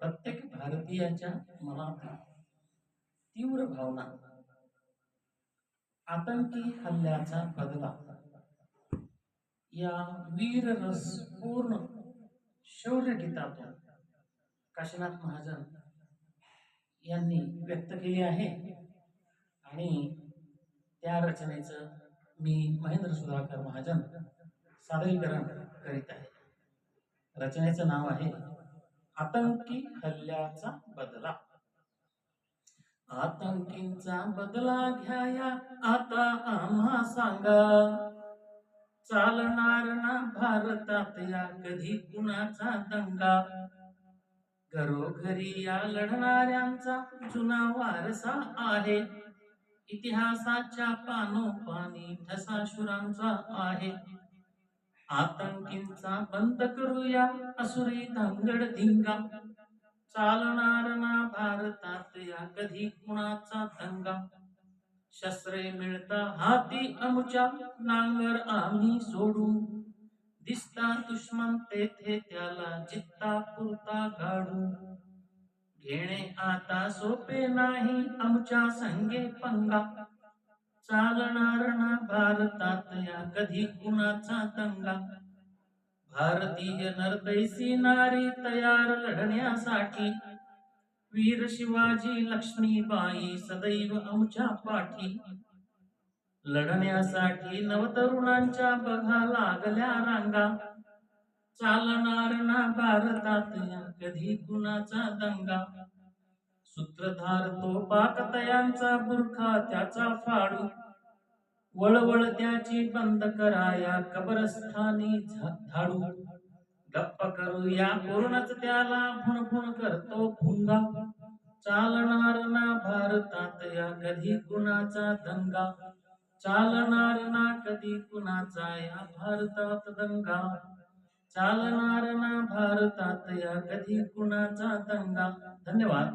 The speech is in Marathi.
प्रत्येक भारतीयाच्या मनात तीव्र भावना. आतंकी हल्ल्याचा बदला. या वीररस पूर्ण शौर्य गीतातून काशीनाथ महाजन यांनी व्यक्त केली आहे. आणि त्या रचनेचं मी महेंद्र सुधाकर महाजन सादरीकरण करीत आहे. रचनेचं नाव आहे आतंकी हल्ल्याचा बदला. आतंकींचा बदला घ्याया आता आम्हा सांगा. चालणार ना भारतात या कधी कुणाचा दंगा? घरोघरी या लढणाऱ्यांचा जुना वारसा आहे. इतिहासाच्या पानोपानी ठसाशुरांचा आहे. आतंकींचा बंद करूया असुरी धांगड धिंगा. चालणार ना भारतात या कधी कुणाचा दंगा? शस्त्रे मिळता हाती अमुच्या नांगर आम्ही सोडू. दिसता दुश्मन तेथे त्याला जित्ता पुरता गाडू. घेणे आता सोपे नाही आमच्या संगे पंगा. चालणार ना भारतात या कधी कुणाचा दंगा? भारतीय नरदैसी नारी तयार लढण्यासाठी वीर शिवाजी लक्ष्मीबाई सदैव आमच्या पाठी. लढण्यासाठी नवतरुणांच्या बघा लागल्या रांगा. चालणार ना भारतात या कधी कुणाचा दंगा? सूत्रधार तो पाकतयांचा बुरखा त्याचा फाडू. वळवळ त्याची बंद कराया कबरस्थानी झा- धाडू गप्प करूया पूर्णच त्याला भुणभुण करतो भुंगा. चालणार ना भारतात या कधी कुणाचा दंगा? चालणार ना कधी कुणाचा या भारतात दंगा? चालणार ना भारतात या कधी कुणाचा दंगा? धन्यवाद.